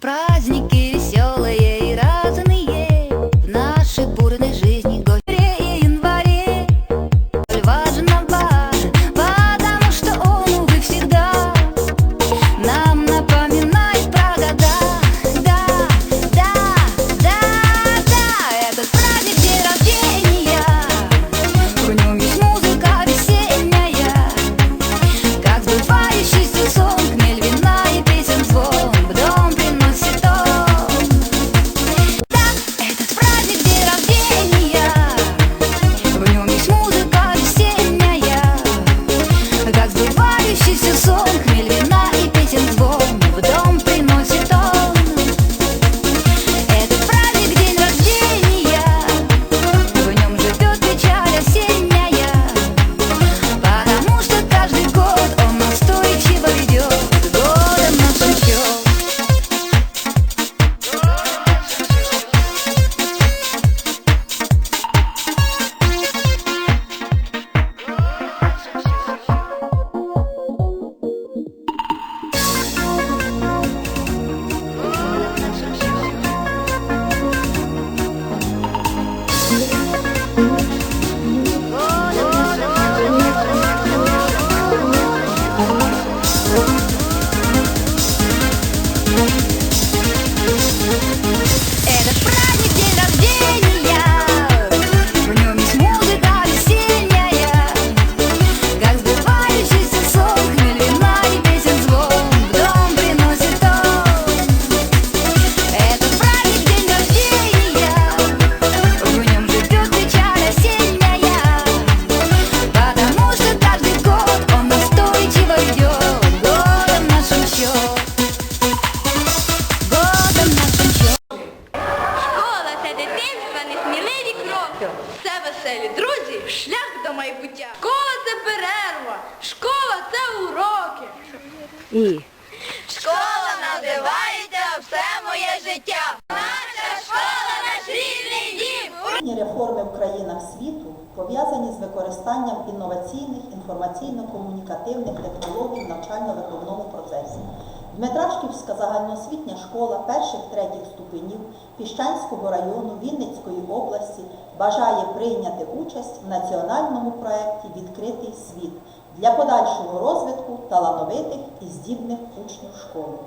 праздники So. song. майбуття. Школа це перерва, школа це уроки. І школа надивається все моє життя. Реформи в країнах світу пов'язані з використанням інноваційних інформаційно-комунікативних технологій в навчально-виховному процесі. Дмитрашківська загальноосвітня школа перших-третіх ступенів Піщанського району Вінницької області бажає прийняти участь в національному проєкті Відкритий світ для подальшого розвитку талановитих і здібних учнів школи.